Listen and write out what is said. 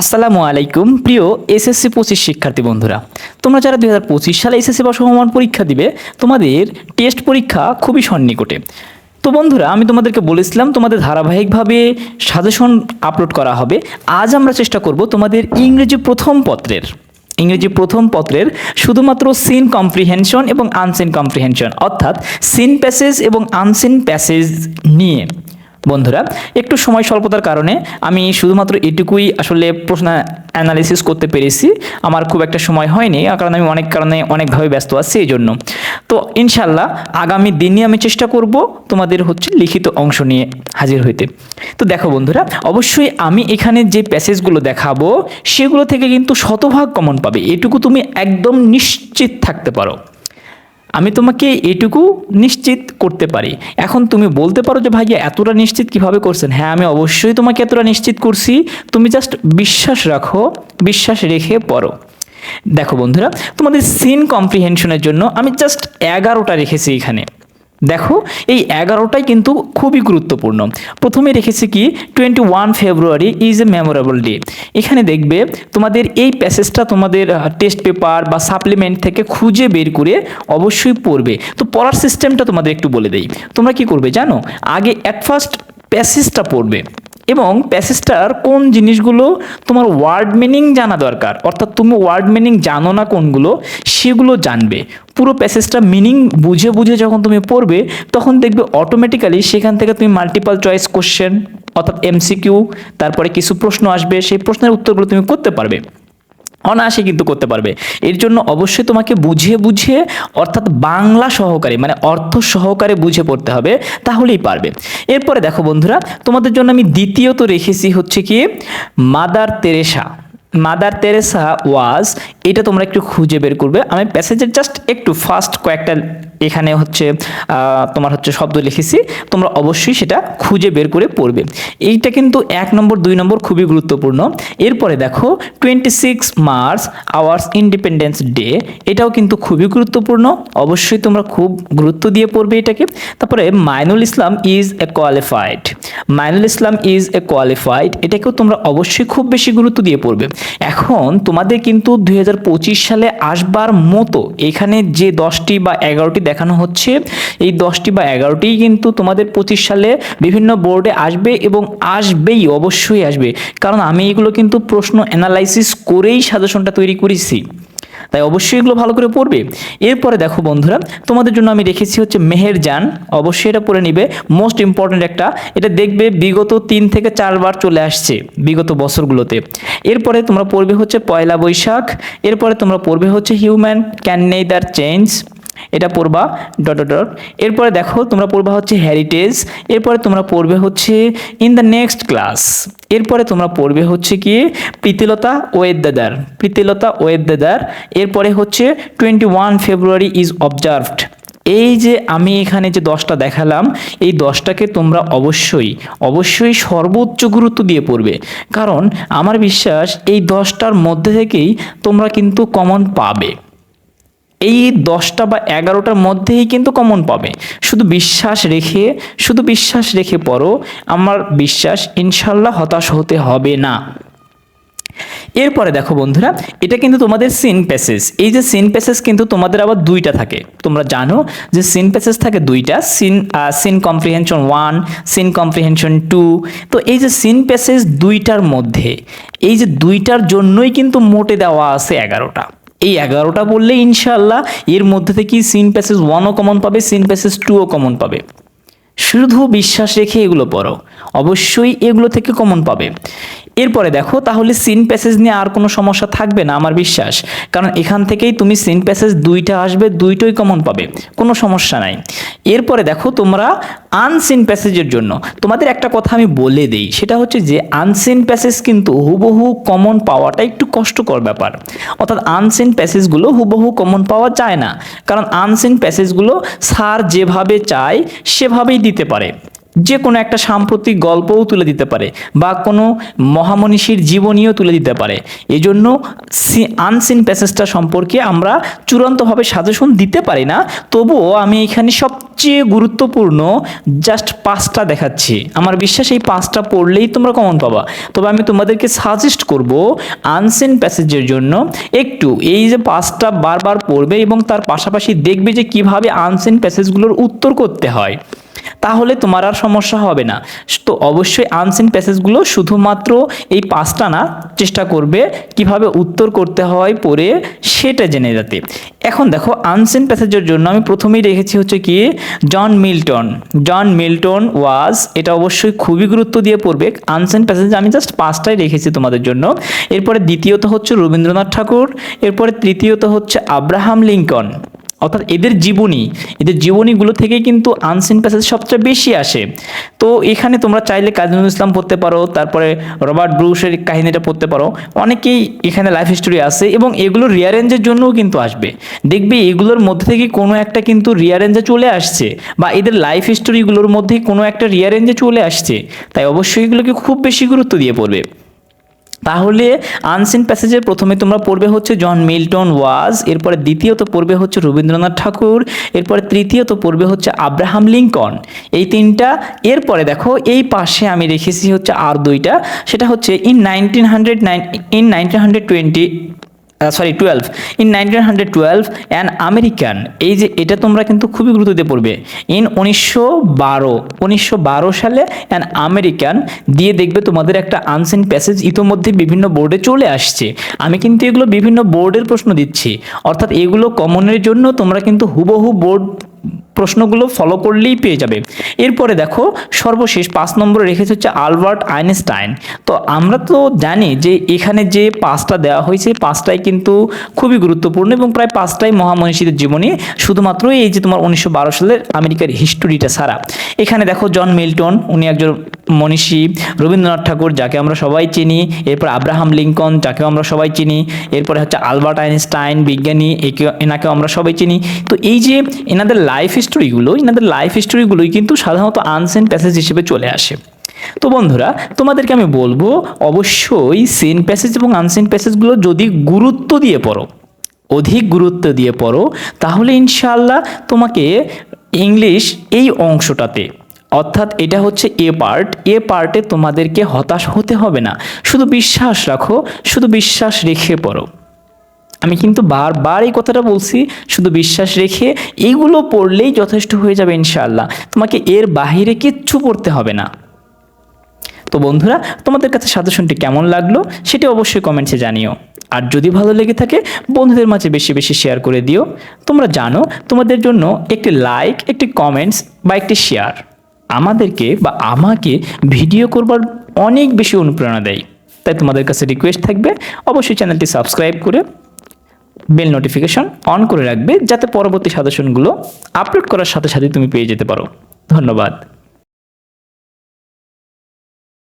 আসসালামু আলাইকুম, প্রিয় এসএসসি পঁচিশ শিক্ষার্থী বন্ধুরা। তোমরা যারা দুই হাজার পঁচিশ সালে এসএসসি বা সমমান পরীক্ষা দিবে, তোমাদের টেস্ট পরীক্ষা খুবই সন্নিকটে। তো বন্ধুরা, আমি তোমাদেরকে বলেছিলাম, তোমাদের ধারাবাহিকভাবে সাজেশন আপলোড করা হবে। আজ আমরা চেষ্টা করব তোমাদের ইংরেজি প্রথম পত্রের। ইংরেজি প্রথম পত্রের শুধুমাত্র সিন কম্প্রিহেনশন এবং আনসিন কম্প্রিহেনশন অর্থাৎ সিন প্যাসেজ এবং আনসিন প্যাসেজ নিয়ে। বন্ধুরা, একটু সময় স্বল্পতার কারণে আমি শুধুমাত্র এটুকুই আসলে প্রশ্ন অ্যানালিসিস করতে পেরেছি। আমার খুব একটা সময় হয়নি কারণ আমি অনেক কারণে অনেকভাবে ব্যস্ত আছি এই জন্য তো ইনশাল্লাহ আগামী দিনে আমি চেষ্টা করব তোমাদের হচ্ছে লিখিত অংশ নিয়ে হাজির হইতে। তো দেখো বন্ধুরা, অবশ্যই আমি এখানে যে প্যাসেজগুলো দেখাবো, সেগুলো থেকে কিন্তু শতভাগ কমন পাবে। এটুকু তুমি একদম নিশ্চিত থাকতে পারো। আমি তোমাকে এটুকু নিশ্চিত করতে পারি। এখন তুমি বলতে পারো যে, ভাইয়া, এতটা নিশ্চিত কীভাবে করছেন? হ্যাঁ আমি অবশ্যই তোমাকে এতটা নিশ্চিত করছি। তুমি জাস্ট বিশ্বাস রাখো, বিশ্বাস রেখে পড়ো। দেখো বন্ধুরা, তোমাদের সিন কম্প্রিহেনশনের জন্য আমি জাস্ট এগারোটা রেখেছি এখানে। দেখো, এই এগারোটাই কিন্তু খুবই গুরুত্বপূর্ণ। প্রথমে রেখেছি কি twenty one February is a memorable day এখানে দেখবে, তোমাদের এই প্যাসেজটা তোমাদের টেস্ট পেপার বা সাপ্লিমেন্ট থেকে খুঁজে বের করে অবশ্যই পড়বে। তো পড়ার সিস্টেমটা তোমাদের একটু বলে দেই। তোমরা কি করবে জানো? আগে অ্যাট ফার্স্ট প্যাসেজটা পড়বে। এবং প্যাসেজটার কোন জিনিসগুলো তোমার ওয়ার্ড মিনিং জানা দরকার, অর্থাৎ তুমি ওয়ার্ড মিনিং জানো না কোনগুলো, সেগুলো জানবে। পুরো প্যাসেজটা মিনিং বুঝে বুঝে যখন তুমি পড়বে, তখন দেখবে অটোমেটিক্যালি সেখান থেকে তুমি মাল্টিপাল চয়েস কোশ্চেন অর্থাৎ এমসিকিউ তারপরে কিছু প্রশ্ন আসবে, সেই প্রশ্নের উত্তরগুলো তুমি করতে পারবে। অনায়াসে কিন্তু করতে পারবে। এর জন্য অবশ্যই তোমাকে বুঝে বুঝে অর্থাৎ বাংলা সহকারে মানে অর্থ সহকারে বুঝে পড়তে হবে, তাহলেই পারবে। এরপরে দেখো বন্ধুরা, তোমাদের জন্য আমি দ্বিতীয়ত রেখেছি হচ্ছে কি, Mother Teresa. Mother Teresa was এটা তোমরা একটু খুঁজে বের করবে। আমি প্যাসেজের জাস্ট একটু ফার্স্ট কয়েকটা এখানে হচ্ছে তোমার হচ্ছে শব্দ লিখেছি। তোমরা অবশ্যই সেটা খুঁজে বের করে পড়বে। এইটা কিন্তু এক নম্বর, দুই নম্বর খুবই গুরুত্বপূর্ণ। এরপরে দেখো twenty six March ours Independence Day এটাও কিন্তু খুবই গুরুত্বপূর্ণ। অবশ্যই তোমরা খুব গুরুত্ব দিয়ে পড়বে এটাকে। তারপরে Mainul Islam is a qualified Mainul Islam is a qualified এটাকেও তোমরা অবশ্যই খুব বেশি গুরুত্ব দিয়ে পড়বে। এখন তোমাদের কিন্তু দুই হাজার পঁচিশ সালে আসবার মতো এখানে যে দশটি বা এগারোটি দেখানো হচ্ছে, এই দশটি বা এগারোটিই কিন্তু তোমাদের পঁচিশ সালে বিভিন্ন বোর্ডে আসবে এবং আসবেই, অবশ্যই আসবে। কারণ আমি এগুলো কিন্তু প্রশ্ন অ্যানালাইসিস করেই সাজেশনটা তৈরি করেছি। তাই অবশ্যই এগুলো ভালো করে পড়বে। এরপরে দেখো বন্ধুরা, তোমাদের জন্য আমি রেখেছি হচ্ছে মেহেরজান অবশ্যই এটা পড়ে নিবে। মোস্ট ইম্পর্ট্যান্ট একটা, এটা দেখবে বিগত তিন থেকে চারবার চলে আসছে বিগত বছরগুলোতে। এরপরে তোমরা পড়বে হচ্ছে পয়লা বৈশাখ, এরপরে তোমরা পড়বে হচ্ছে human can not their change এটা পড়বা ডট ডট এরপরে দেখো, তোমরা পড়বা হচ্ছে হেরিটেজ এরপরে তোমরা পড়বে হচ্ছে ইন দ্য নেক্সট ক্লাস এরপরে তোমরা পড়বে হচ্ছে কি প্রীতিলতা ওয়েদাদার প্রীতিলতা ওয়েদাদার এরপরে হচ্ছে twenty one February is observed এই যে আমি এখানে যে দশটা দেখালাম, এই দশটাকে তোমরা অবশ্যই অবশ্যই সর্বোচ্চ গুরুত্ব দিয়ে পড়বে। কারণ আমার বিশ্বাস এই দশটার মধ্যে থেকেই তোমরা কিন্তু কমন পাবে। এই দশটা বা এগারোটার মধ্যেই কিন্তু কমন পাবে। শুধু বিশ্বাস রেখে, শুধু বিশ্বাস রেখে পড়ো, আমার বিশ্বাস ইনশাল্লাহ হতাশ হতে হবে না। এরপরে দেখো বন্ধুরা, এটা কিন্তু তোমাদের সিন প্যাসেজ এই যে সিন প্যাসেজ কিন্তু তোমাদের আবার দুইটা থাকে। তোমরা জানো যে সিন প্যাসেজ থাকে দুইটা seen seen comprehension one seen comprehension two তো এই যে সিন প্যাসেজ দুইটার মধ্যে, এই যে দুইটার জন্যই কিন্তু মোটে দেওয়া আছে এগারোটা। এই এগারোটা বললে ইনশাল্লাহ এর মধ্যে থেকেই সিন প্যাসেজ ওয়ানও কমন পাবে সিন প্যাসেজ টুও কমন পাবে। শুধু বিশ্বাস রেখে এগুলো পড়ো। অবশ্যই এগুলো থেকে কমন পাবে। এরপরে দেখো, তাহলে সিন প্যাসেজ নিয়ে আর কোনো সমস্যা থাকবে না, আমার বিশ্বাস। কারণ এখান থেকেই তুমি সিন প্যাসেজ দুইটা আসবে, দুইটাই কমন পাবে, কোনো সমস্যা নাই। এরপরে দেখো, তোমরা আনসিন প্যাসেজের জন্য, তোমাদের একটা কথা আমি বলে দেই, সেটা হচ্ছে যে আনসিন প্যাসেজ কিন্তু হুবহু কমন পাওয়াটা একটু কষ্টকর ব্যাপার। অর্থাৎ আনসিন প্যাসেজগুলো হুবহু কমন পাওয়া যায় না, কারণ আনসিন প্যাসেজগুলো স্যার যেভাবে চায়, সেভাবেই দিতে পারে। যে কোনো একটা সাম্প্রতিক গল্পও তুলে দিতে পারে বা কোনো মহামনীষীর জীবনীও তুলে দিতে পারে। এজন্য আনসিন প্যাসেজটা সম্পর্কে আমরা চূড়ান্তভাবে সাজেশন দিতে পারি না। তবুও আমি এখানে সবচেয়ে গুরুত্বপূর্ণ জাস্ট পাঁচটা দেখাচ্ছি। আমার বিশ্বাস এই পাঁচটা পড়লেই তোমরা কমন পাবা। তবে আমি তোমাদেরকে সাজেস্ট করব আনসেন প্যাসেজের জন্য একটু। এই যে পাঁচটা বারবার পড়বে এবং তার পাশাপাশি দেখবে যে কীভাবে আনসেন প্যাসেজগুলোর উত্তর করতে হয়। তাহলে তোমার আর সমস্যা হবে না। তো অবশ্যই আনসিন প্যাসেজগুলো শুধুমাত্র এই পাঁচটা না, চেষ্টা করবে কীভাবে উত্তর করতে হয় পড়ে সেটা জেনে যেতে এখন দেখো আনসিন প্যাসেজের জন্য আমি প্রথমেই রেখেছি হচ্ছে কি জন মিল্টন জন মিল্টন ওয়াজ এটা অবশ্যই খুবই গুরুত্ব দিয়ে পড়বে আনসেন প্যাসেজ আমি জাস্ট পাঁচটাই রেখেছি তোমাদের জন্য। এরপরে দ্বিতীয়ত হচ্ছে রবীন্দ্রনাথ ঠাকুর, এরপরে তৃতীয়ত হচ্ছে আব্রাহাম লিঙ্কন। অর্থাৎ এদের জীবনী, এদের জীবনীগুলো থেকে কিন্তু আনসিন প্যাসেজ সবচেয়ে বেশি আসে। তো এখানে তোমরা চাইলে কাজী নজরুল ইসলাম পড়তে পারো, তারপরে রবার্ট ব্রুসের কাহিনীটা পড়তে পারো। অনেকেই এখানে লাইফ স্টোরি আছে এবং এগুলো রিয়ারেঞ্জের জন্যও কিন্তু আসবে। দেখবে এগুলোর মধ্যে থেকে কোনো একটা কিন্তু রিয়ারেঞ্জে চলে আসছে বা এদের লাইফ স্টোরিগুলোর মধ্যে কোনো একটা রিয়ারেঞ্জে চলে আসছে। তাই অবশ্যই এগুলোকে খুব বেশি গুরুত্ব দিয়ে পড়বে। তাহলে আনসিন প্যাসেজের প্রথমে তোমরা পড়বে হচ্ছে জন মিল্টন ওয়াজ এরপরে দ্বিতীয়ত পড়বে হচ্ছে রবীন্দ্রনাথ ঠাকুর, এরপরে তৃতীয়ত পড়বে হচ্ছে আব্রাহাম লিঙ্কন এই তিনটা, এরপরে দেখো এই পাশে আমি রেখেছি হচ্ছে আর দুইটা, সেটা হচ্ছে in nineteen hundred nine in nineteen hundred twenty sorry twelve in nineteen hundred twelve an American এই যে এটা তোমরা কিন্তু খুবই গুরুত্ব দিয়ে পড়বে। ইন উনিশশো বারো উনিশশো বারো সালে অ্যান আমেরিকান দিয়ে দেখবে তোমাদের একটা আনসেন প্যাসেজ ইতোমধ্যে বিভিন্ন বোর্ডে চলে আসছে। আমি কিন্তু এগুলো বিভিন্ন বোর্ডের প্রশ্ন দিচ্ছি। অর্থাৎ এগুলো কমনের জন্য তোমরা কিন্তু হুবহু বোর্ড প্রশ্নগুলো ফলো করলেই পেয়ে যাবে। এরপরে দেখো, সর্বশেষ পাঁচ নম্বরে রেখেছে হচ্ছে আলবার্ট আইনস্টাইন। তো আমরা তো জানি যে এখানে যে পাঁচটা দেওয়া হয়েছে, পাঁচটাই কিন্তু খুবই গুরুত্বপূর্ণ এবং প্রায় পাঁচটাই মহামনীষীদের জীবনী, শুধুমাত্র এই যে তোমার উনিশশো বারো সালের আমেরিকার হিস্টোরিটা সারা এখানে দেখো জন মিল্টন, উনি একজন মনীষী রবীন্দ্রনাথ ঠাকুর, যাকে আমরা সবাই চিনি, এরপর আব্রাহাম লিঙ্কন, যাকেও আমরা সবাই চিনি, এরপরে হচ্ছে আলবার্ট আইনস্টাইন, বিজ্ঞানী, একে, এনাকেও আমরা সবাই চিনি। তো এই যে এনাদের লাইফ হিস্টোরিগুলো এনাদের লাইফ হিস্টোরিগুলোই কিন্তু সাধারণত আনসেন প্যাসেজ হিসেবে চলে আসে। তো বন্ধুরা, তোমাদেরকে আমি বলব, অবশ্যই সেন প্যাসেজ এবং আনসেন প্যাসেজগুলো যদি গুরুত্ব দিয়ে পড়ো, অধিক গুরুত্ব দিয়ে পড়ো, তাহলে ইনশাআল্লাহ তোমাকে ইংলিশ এই অংশটাতে অর্থাৎ এটা হচ্ছে এ পার্ট। এ পার্টে তোমাদেরকে হতাশ হতে হবে না। শুধু বিশ্বাস রাখো, শুধু বিশ্বাস রেখে পড়ো। আমি কিন্তু বারবার এই কথাটা বলছি, শুধু বিশ্বাস রেখে এইগুলো পড়লেই যথেষ্ট হয়ে যাবে ইনশাআল্লাহ। তোমাকে এর বাহিরে কিচ্ছু পড়তে হবে না। তো বন্ধুরা, তোমাদের কাছে সাজেশনটি কেমন লাগল সেটি অবশ্যই কমেন্টসে জানিও। আর যদি ভালো লেগে থাকে, বন্ধুদের মাঝে বেশি বেশি শেয়ার করে দিও। তোমরা জানো, তোমাদের জন্য একটি লাইক, একটি কমেন্টস বা একটি শেয়ার। আমাদেরকে বা আমাকে ভিডিও করবার অনেক বেশি অনুপ্রেরণা দেয়। তাই তোমাদের কাছে রিকোয়েস্ট থাকবে, অবশ্যই চ্যানেলটি সাবস্ক্রাইব করে বেল নোটিফিকেশন অন করে রাখবে, যাতে পরবর্তী সাজেশনগুলো আপলোড করার সাথে সাথে তুমি পেয়ে যেতে পারো। ধন্যবাদ।